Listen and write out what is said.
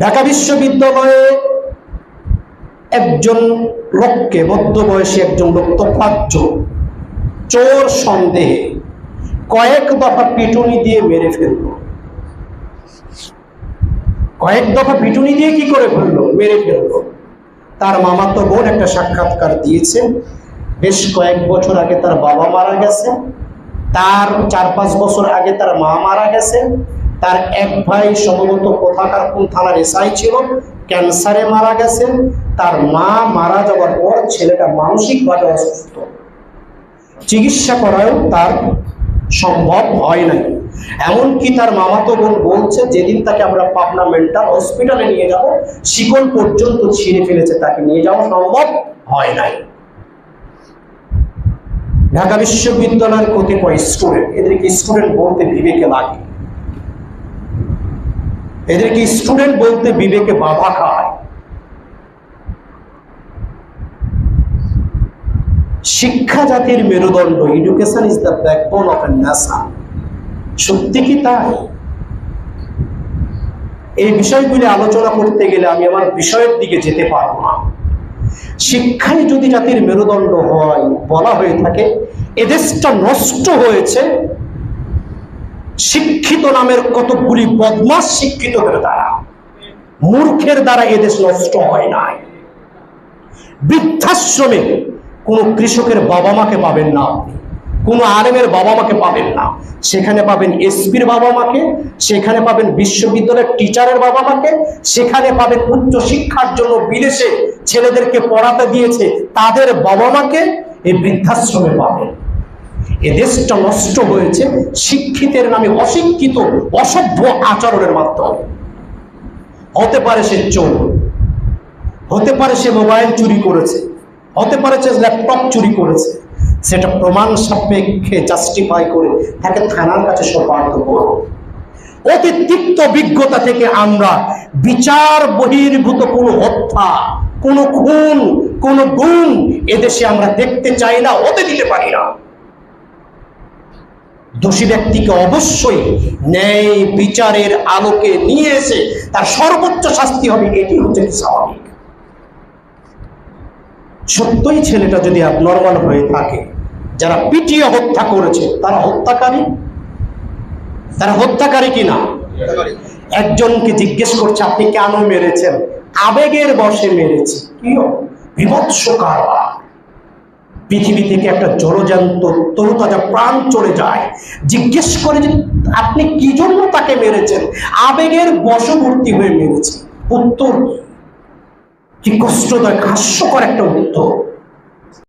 ঢাকা বিশ্ববিদ্যালয়ে একজন লোককে, মধ্যবয়সী একজন লোক তোফাজ্জ চোর সন্দেহে কয়েক দফা পিটুনি দিয়ে মেরে ফেলল। কয়েক দফা পিটুনি দিয়ে কি করে ফেলল? মেরে ফেলল। তার মামাতো বোন একটা সাক্ষাৎকার দিয়েছেন। বেশ কয়েক বছর আগে তার বাবা মারা গেছে। তার চার পাঁচ বছর আগে তার মা মারা গেছে। তার এক ভাই সম্ভবত কোথাকার কোন থানার এসআই ছিল, ক্যান্সারে মারা গেছেন, তার মা মারা যাওয়ার পর ছেলেটা মানসিকভাবে অসুস্থ। চিকিৎসা করাও তার সম্ভব হয় নাই। এমনকি তার মামাতো বোন বলছে, যেদিন তাকে আমরা পাবনা মেন্টাল হসপিটালে নিয়ে যাব, শিকল পর্যন্ত ছিঁড়ে ফেলেছে, তাকে নিয়ে যাওয়া সম্ভব হয় নাই। ঢাকা বিশ্ববিদ্যালয়ের কতিপয় স্টুডেন্ট, এদেরকে স্টুডেন্ট বলতে বিবেকে লাগে। এদেরকে স্টুডেন্ট বলতে বিবেকে বাধা খায়। শিক্ষা জাতির মেরুদণ্ড education is the backbone of a nation সত্যি কি তাই? এই বিষয়গুলি আলোচনা করতে গেলে আমি আমার বিষয়ের দিকে যেতে পারব না। শিক্ষাই যদি জাতির মেরুদণ্ড হয়, বলা হয়ে থাকে, এদেশটা নষ্ট হয়েছে শিক্ষিত নামের কতগুলি বদমাস শিক্ষিতদের দ্বারা মূর্খের দ্বারা এদেশ নষ্ট হয় নাই। বৃদ্ধাশ্রমে কোনো কৃষকের বাবা মাকে পাবেন না, কোনো আলেমের বাবা মাকে পাবেন না। সেখানে পাবেন এসপির বাবা মাকে সেখানে পাবেন বিশ্ববিদ্যালয়ের টিচারের বাবা মাকে সেখানে পাবেন উচ্চ শিক্ষার জন্য বিদেশে ছেলেদেরকে পড়াতে দিয়েছে তাদের বাবা মাকে এই বৃদ্ধাশ্রমে পাবেন। এ দেশটা নষ্ট হয়েছে, শিক্ষিতের নামে অশিক্ষিত, অসভ্য আচরণের মাধ্যমে। হতে পারে সে চোর, হতে পারে সে মোবাইল চুরি করেছে, হতে পারে সে ল্যাপটপ চুরি করেছে। সেটা প্রমাণ সাপেক্ষে জাস্টিফাই করে তাকে থানার কাছে সোপার্দ করো। অতি তিক্ত অভিজ্ঞতা থেকে আমরা বিচার বহির্ভূত কোনো হত্যা, কোনো খুন, কোনো গুণ এদেশে আমরা দেখতে চাই না, হতে দিতে পারি না। দোষী ব্যক্তিকে অবশ্যই ন্যায় বিচারের আলোকে নিয়ে এসে তার সর্বোচ্চ শাস্তি হবে এটি হচ্ছে স্বাভাবিক। সত্যই ছেলেটা যদি নর্মাল হয়ে থাকে যারা পিটিয়ে হত্যা করেছে তারা হত্যাকারী? তারা হত্যাকারী কিনা? একজনকে জিজ্ঞেস করছে আপনি কেন মেরেছেন? আবেগের বসে মেরেছি। কি বিভৎস কারবার। পৃথিবী থেকে একটা জড়জান্ত তরুতাজা প্রাণ চলে যায়। জিজ্ঞেস করে যে আপনি কি জন্য তাকে মেরেছেন? আবেগের বশবর্তী হয়ে মেরেছে। উত্তর? কি কষ্টদায়ক, হাস্যকর একটা উত্তর।